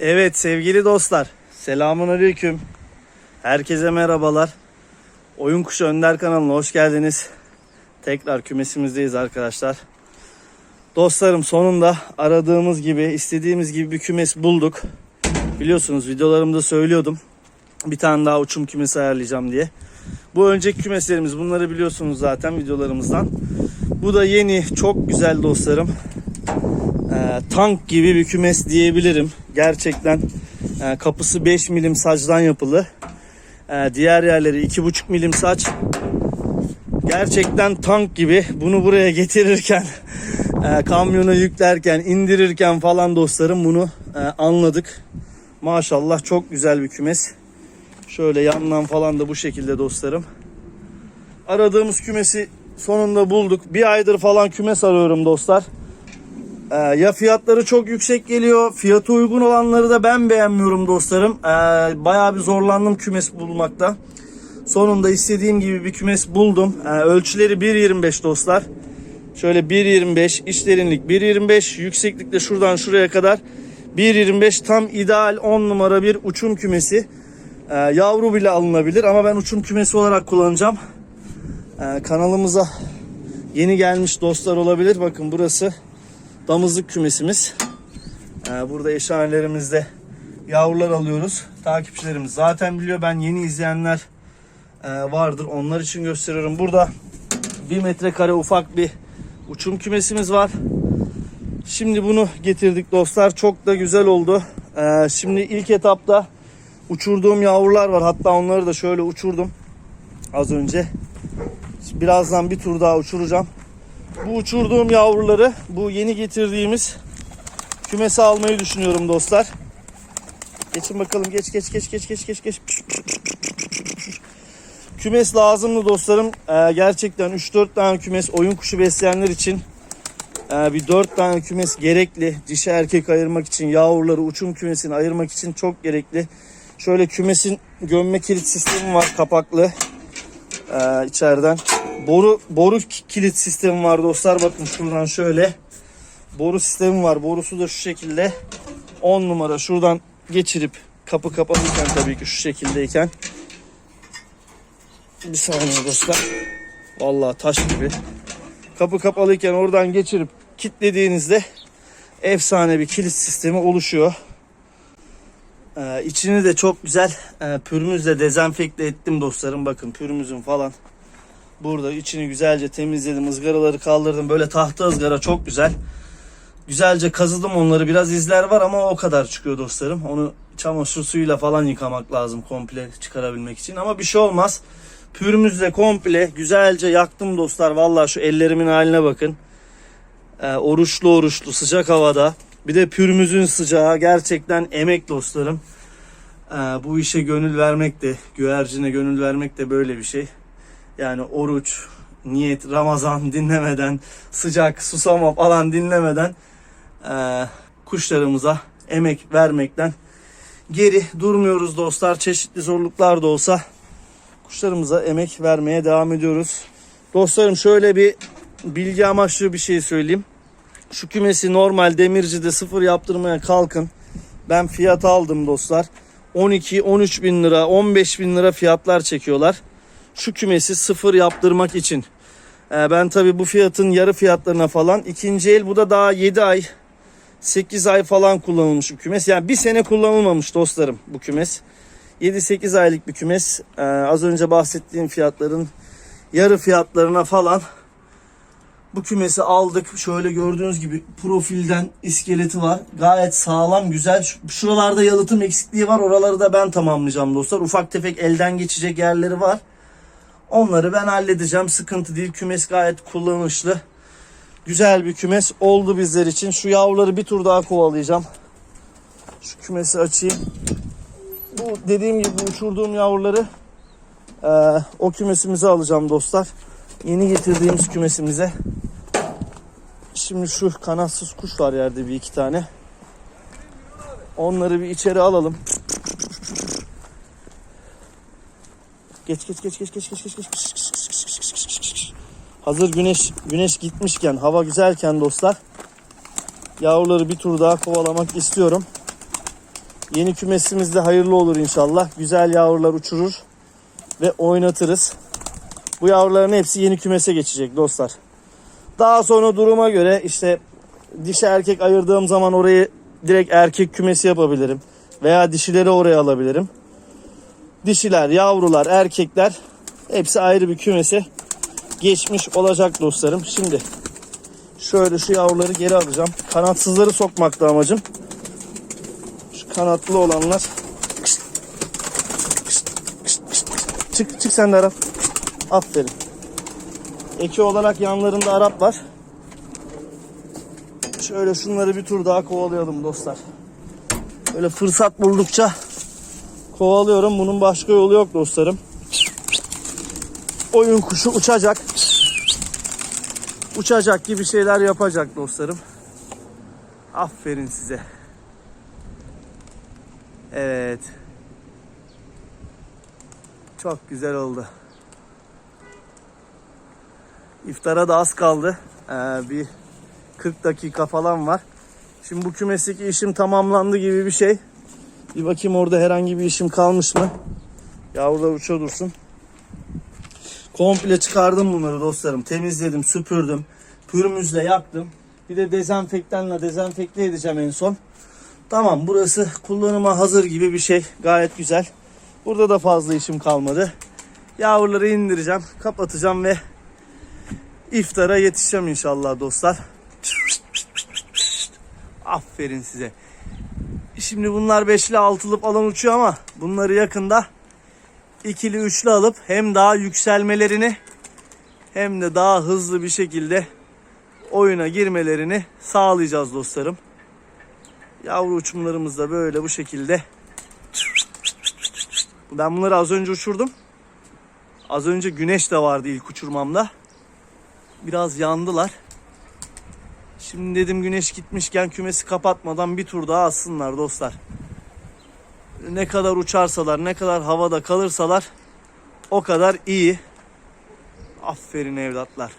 Evet sevgili dostlar. Selamun aleyküm. Herkese merhabalar. Oyun Kuşu Önder kanalına hoş geldiniz. Tekrar kümesimizdeyiz arkadaşlar. Dostlarım sonunda aradığımız gibi, istediğimiz gibi bir kümes bulduk. Biliyorsunuz videolarımda söylüyordum. Bir tane daha uçum kümesi ayarlayacağım diye. Bu önceki kümeslerimiz bunları biliyorsunuz zaten videolarımızdan. Bu da yeni, çok güzel dostlarım. Ee, tank gibi bir kümes diyebilirim. Gerçekten e, kapısı 5 milim sacdan yapılı. Ee, diğer yerleri 2,5 milim saç. Gerçekten tank gibi. Bunu buraya getirirken, e, kamyona yüklerken, indirirken falan dostlarım bunu e, anladık. Maşallah çok güzel bir kümes. Şöyle yandan falan da bu şekilde dostlarım. Aradığımız kümesi sonunda bulduk. Bir aydır falan kümes arıyorum dostlar. Ee, ya fiyatları çok yüksek geliyor. Fiyatı uygun olanları da ben beğenmiyorum dostlarım. Ee, bayağı bir zorlandım kümes bulmakta. Sonunda istediğim gibi bir kümes buldum. Ee, ölçüleri 1.25 dostlar. Şöyle 1.25 iç derinlik 1.25 yükseklik de şuradan şuraya kadar 1.25 tam ideal 10 numara bir uçum kümesi. Ee, yavru bile alınabilir ama ben uçum kümesi olarak kullanacağım. Kanalımıza yeni gelmiş dostlar olabilir. Bakın burası damızlık kümesimiz. Ee, burada eşhanelerimizde yavrular alıyoruz. Takipçilerimiz zaten biliyor. Ben yeni izleyenler e, vardır. Onlar için gösteriyorum. Burada bir metrekare ufak bir uçum kümesimiz var. Şimdi bunu getirdik dostlar. Çok da güzel oldu. Ee, şimdi ilk etapta uçurduğum yavrular var. Hatta onları da şöyle uçurdum az önce. Birazdan bir tur daha uçuracağım. Bu uçurduğum yavruları bu yeni getirdiğimiz kümese almayı düşünüyorum dostlar. Geçin bakalım geç geç geç geç geç geç geç. Kümes lazımlı dostlarım. Ee, gerçekten 3-4 tane kümes oyun kuşu besleyenler için ee, bir 4 tane kümes gerekli. Dişi erkek ayırmak için yavruları uçum kümesini ayırmak için çok gerekli. Şöyle kümesin gömme kilit sistemi var kapaklı. Ee, içeriden boru boru ki- kilit sistemi var dostlar. Bakın şuradan şöyle boru sistemi var. Borusu da şu şekilde 10 numara. Şuradan geçirip kapı kapalıyken tabii ki şu şekildeyken bir saniye dostlar. Vallahi taş gibi. Kapı kapalıyken oradan geçirip kilitlediğinizde efsane bir kilit sistemi oluşuyor. Ee, içini de çok güzel e, pürmüzle dezenfekte ettim dostlarım. Bakın pürmüzün falan. Burada içini güzelce temizledim. ızgaraları kaldırdım. Böyle tahta ızgara çok güzel. Güzelce kazıdım onları. Biraz izler var ama o kadar çıkıyor dostlarım. Onu çamaşır suyuyla falan yıkamak lazım komple çıkarabilmek için. Ama bir şey olmaz. Pürmüzle komple güzelce yaktım dostlar. Vallahi şu ellerimin haline bakın. Ee, oruçlu oruçlu sıcak havada. Bir de pürmüzün sıcağı gerçekten emek dostlarım. Ee, bu işe gönül vermek de, güvercine gönül vermek de böyle bir şey. Yani oruç, niyet, Ramazan dinlemeden, sıcak, susama falan dinlemeden e, kuşlarımıza emek vermekten geri durmuyoruz dostlar. Çeşitli zorluklar da olsa kuşlarımıza emek vermeye devam ediyoruz. Dostlarım şöyle bir bilgi amaçlı bir şey söyleyeyim. Şu kümesi normal demircide sıfır yaptırmaya kalkın. Ben fiyat aldım dostlar. 12-13 bin lira 15 bin lira fiyatlar çekiyorlar. Şu kümesi sıfır yaptırmak için. Ee, ben tabi bu fiyatın yarı fiyatlarına falan ikinci el bu da daha 7 ay 8 ay falan kullanılmış bir kümes. Yani bir sene kullanılmamış dostlarım bu kümes. 7-8 aylık bir kümes. Ee, az önce bahsettiğim fiyatların yarı fiyatlarına falan bu kümesi aldık. Şöyle gördüğünüz gibi profilden iskeleti var. Gayet sağlam, güzel. Şu- Şuralarda yalıtım eksikliği var. Oraları da ben tamamlayacağım dostlar. Ufak tefek elden geçecek yerleri var. Onları ben halledeceğim. Sıkıntı değil. Kümes gayet kullanışlı. Güzel bir kümes oldu bizler için. Şu yavruları bir tur daha kovalayacağım. Şu kümesi açayım. Bu dediğim gibi uçurduğum yavruları eee, o kümesimize alacağım dostlar. Yeni getirdiğimiz kümesimize. Şimdi şu kanatsız kuş var yerde bir iki tane. Onları bir içeri alalım. Geç geç geç geç geç geç geç geç. Hazır güneş güneş gitmişken, hava güzelken dostlar yavruları bir tur daha kovalamak istiyorum. Yeni kümesimiz de hayırlı olur inşallah. Güzel yavrular uçurur ve oynatırız. Bu yavruların hepsi yeni kümese geçecek dostlar. Daha sonra duruma göre işte dişi erkek ayırdığım zaman orayı direkt erkek kümesi yapabilirim. Veya dişileri oraya alabilirim. Dişiler, yavrular, erkekler hepsi ayrı bir kümese geçmiş olacak dostlarım. Şimdi şöyle şu yavruları geri alacağım. Kanatsızları sokmakta amacım. Şu kanatlı olanlar. Çık çık sen de Arap. Aferin. Eki olarak yanlarında Arap var. Şöyle şunları bir tur daha kovalayalım dostlar. Böyle fırsat buldukça kovalıyorum. Bunun başka yolu yok dostlarım. Oyun kuşu uçacak. Uçacak gibi şeyler yapacak dostlarım. Aferin size. Evet. Çok güzel oldu. İftara da az kaldı. Ee, bir 40 dakika falan var. Şimdi bu kümesteki işim tamamlandı gibi bir şey. Bir bakayım orada herhangi bir işim kalmış mı? Yavrular uça dursun. Komple çıkardım bunları dostlarım. Temizledim, süpürdüm. Pürmüzle yaktım. Bir de dezenfektanla dezenfekte edeceğim en son. Tamam burası kullanıma hazır gibi bir şey. Gayet güzel. Burada da fazla işim kalmadı. Yavruları indireceğim, kapatacağım ve iftara yetişeceğim inşallah dostlar. Aferin size. Şimdi bunlar beşli altılı falan uçuyor ama bunları yakında ikili üçlü alıp hem daha yükselmelerini hem de daha hızlı bir şekilde oyuna girmelerini sağlayacağız dostlarım. Yavru uçumlarımız da böyle bu şekilde. Ben bunları az önce uçurdum. Az önce güneş de vardı ilk uçurmamda. Biraz yandılar. Şimdi dedim güneş gitmişken kümesi kapatmadan bir tur daha atsınlar dostlar. Ne kadar uçarsalar, ne kadar havada kalırsalar o kadar iyi. Aferin evlatlar.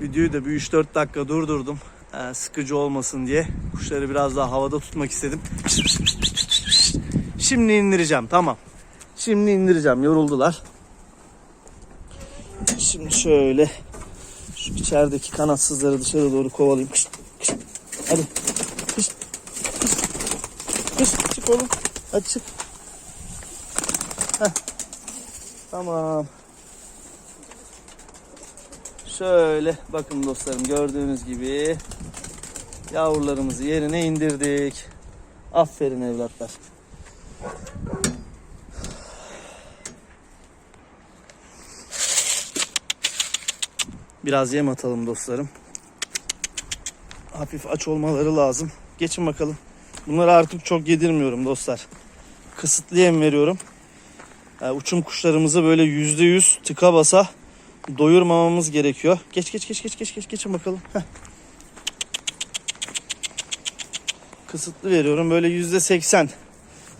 Videoyu da bir 3-4 dakika durdurdum. Ee, sıkıcı olmasın diye. Kuşları biraz daha havada tutmak istedim. Şimdi indireceğim tamam. Şimdi indireceğim yoruldular. Şimdi şöyle şu içerideki kanatsızları dışarı doğru kovalayayım. Kışt, kışt. Hadi. Kışt, kışt. Kışt, çık oğlum. Hadi çık. Heh. Tamam. Şöyle bakın dostlarım gördüğünüz gibi yavrularımızı yerine indirdik. Aferin evlatlar. Biraz yem atalım dostlarım. Hafif aç olmaları lazım. Geçin bakalım. Bunları artık çok yedirmiyorum dostlar. Kısıtlı yem veriyorum. Yani uçum kuşlarımızı böyle yüzde yüz tıka basa doyurmamamız gerekiyor. Geç geç geç geç geç geç geçin bakalım. Heh. Kısıtlı veriyorum. Böyle yüzde seksen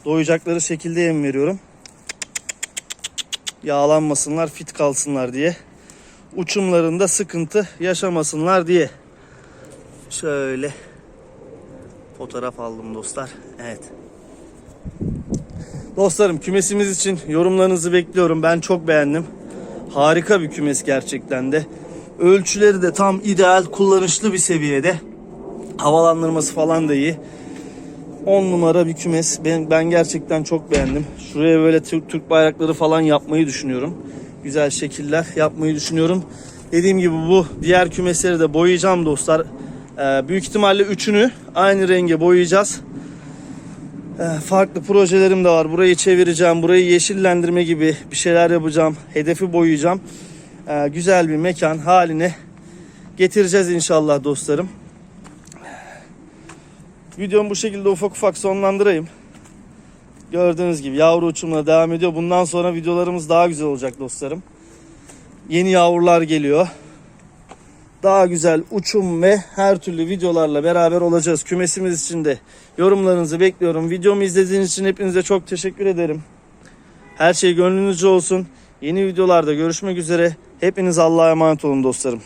doyacakları şekilde yem veriyorum. Yağlanmasınlar, fit kalsınlar diye uçumlarında sıkıntı yaşamasınlar diye. Şöyle fotoğraf aldım dostlar. Evet. Dostlarım kümesimiz için yorumlarınızı bekliyorum. Ben çok beğendim. Harika bir kümes gerçekten de. Ölçüleri de tam ideal, kullanışlı bir seviyede. Havalandırması falan da iyi. 10 numara bir kümes. Ben, ben gerçekten çok beğendim. Şuraya böyle Türk, Türk bayrakları falan yapmayı düşünüyorum güzel şekiller yapmayı düşünüyorum. Dediğim gibi bu diğer kümesleri de boyayacağım dostlar. Ee, büyük ihtimalle üçünü aynı renge boyayacağız. Ee, farklı projelerim de var. Burayı çevireceğim. Burayı yeşillendirme gibi bir şeyler yapacağım. Hedefi boyayacağım. Ee, güzel bir mekan haline getireceğiz inşallah dostlarım. Videomu bu şekilde ufak ufak sonlandırayım. Gördüğünüz gibi yavru uçumuna devam ediyor. Bundan sonra videolarımız daha güzel olacak dostlarım. Yeni yavrular geliyor. Daha güzel uçum ve her türlü videolarla beraber olacağız. Kümesimiz için de yorumlarınızı bekliyorum. Videomu izlediğiniz için hepinize çok teşekkür ederim. Her şey gönlünüzce olsun. Yeni videolarda görüşmek üzere. Hepiniz Allah'a emanet olun dostlarım.